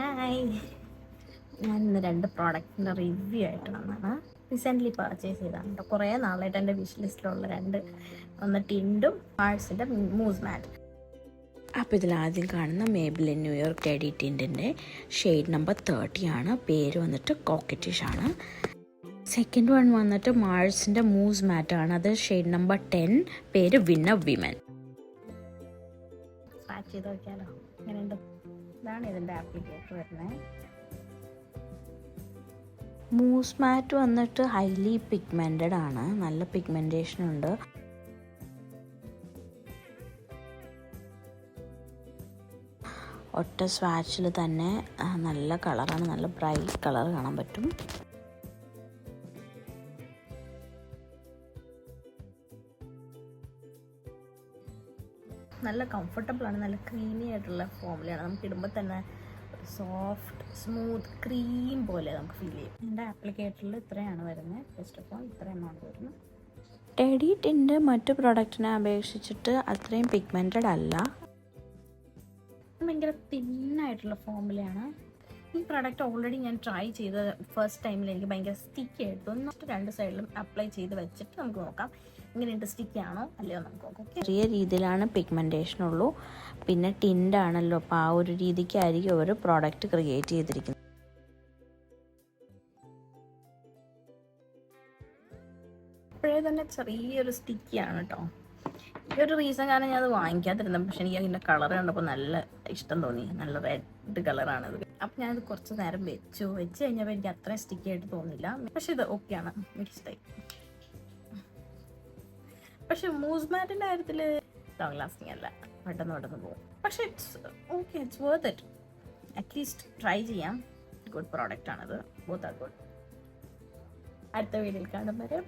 Hi ഞാൻ ഇന്ന് രണ്ട് പ്രോഡക്റ്റിന്റെ റിവ്യൂ ആയിട്ട് വന്നതാണ് റീസെന്റ്ലി പർച്ചേസ് ചെയ്തതാണ് കേട്ടോ കുറേ നാളായിട്ട് എന്റെ വിഷ് ലിസ്റ്റിലുള്ള രണ്ട് ഒന്ന് ടിൻഡും പാഴ്സിന്റെ മൂസ് മാറ്റ് അപ്പോൾ ഇതിൽ ആദ്യം കാണുന്ന മേബിളിൻ ന്യൂയോർക്ക് ടെഡി ടിൻഡിന്റെ ഷെയ്ഡ് നമ്പർ തേർട്ടി ആണ്. പേര് വന്നിട്ട് കോക്കറ്റിഷ് ആണ്. സെക്കൻഡ് വൺ വന്നിട്ട് മാഴ്സിന്റെ മൂസ് മാറ്റ് ആണ്. അത് ഷെയ്ഡ് നമ്പർ ടെൻ പേര് വിന്നർ വിമൻ ചെയ്ത് നോക്കിയാലോ? അങ്ങനെയുണ്ട് ഇതാണ് ഇതിന്റെ ആപ്ലിക്കേറ്റർ വരുന്നത് മൂസ് മാറ്റ് വന്നിട്ട് ഹൈലി പിഗ്മെന്റഡ് ആണ്. നല്ല പിഗ്മെന്റേഷൻ ഉണ്ട്. ഒറ്റ സ്വാച്ചിൽ തന്നെ നല്ല കളറാണ് നല്ല ബ്രൈറ്റ് കളർ കാണാൻ പറ്റും. നല്ല കംഫർട്ടബിളാണ് നല്ല ക്രീമി ആയിട്ടുള്ള ഫോമിലാണ് നമുക്ക് ഇടുമ്പോൾ തന്നെ സോഫ്റ്റ് സ്മൂത്ത് ക്രീം പോലെ നമുക്ക് ഫീൽ ചെയ്യും. എന്റെ ആപ്ലിക്കേറ്ററിൽ ഇത്രയാണ് വരുന്നത്. ഫസ്റ്റ് ഓഫ് ഓൾ ഇത്രയാണ് വരുന്നത് ടെഡി ടിന്റെ മറ്റു പ്രൊഡക്റ്റിനെ അപേക്ഷിച്ചിട്ട് അത്രയും പിഗ്മെന്റഡ് അല്ല. ഭയങ്കര തിന്നായിട്ടുള്ള ഫോമിലാണ് ഈ പ്രോഡക്റ്റ് ഓൾറെഡി ഞാൻ ട്രൈ ചെയ്ത ഫസ്റ്റ് ടൈമിൽ എനിക്ക് ഭയങ്കര സ്റ്റിക്കി ആയിട്ട് രണ്ട് സൈഡിലും അപ്ലൈ ചെയ്ത് വെച്ചിട്ട് നമുക്ക് നോക്കാം. ഇങ്ങനെയുണ്ട് സ്റ്റിക്കി ആണോ അല്ലയോ നമുക്ക് നോക്കാം ഓക്കെ ചെറിയ രീതിയിലാണ് പിഗ്മെന്റേഷൻ ഉള്ളൂ. പിന്നെ ടിന്റാണല്ലോ അപ്പോൾ ആ ഒരു രീതിക്കായിരിക്കും ഒരു പ്രോഡക്റ്റ് ക്രിയേറ്റ് ചെയ്തിരിക്കുന്നത്. ഇപ്പോഴേ തന്നെ ചെറിയൊരു സ്റ്റിക്കിയാണ് കേട്ടോ ഈ ഒരു റീസൺ കാരണം ഞാൻ അത് വാങ്ങിക്കാതിരുന്നത് പക്ഷെ എനിക്ക് അതിന്റെ കളർ കണ്ടപ്പോൾ നല്ല ഇഷ്ടം തോന്നി. നല്ല റെഡ് കളറാണത് ഞാനത് കുറച്ച് നേരം വെച്ചു. വെച്ച് കഴിഞ്ഞപ്പോൾ എനിക്ക് അത്ര സ്റ്റിക്കി ആയിട്ട് തോന്നില്ല പക്ഷെ ഇത് ഓക്കെയാണ് ആണ്. മിക്സ്ഡായി പക്ഷെ മൂസ് മാറ്റിന്റെ കാര്യത്തിൽ ലോങ് ലാസ്റ്റിംഗ് അല്ല. പെട്ടെന്ന് പെട്ടെന്ന് പോകും. പക്ഷെ it's okay it's worth it at least try ചെയ്യാം. ഗുഡ് പ്രോഡക്റ്റ് ആണത്. ബോത്ത് ആർ ഗുഡ് അടുത്ത വീഡിയോയിൽ കാണുമ്പോൾ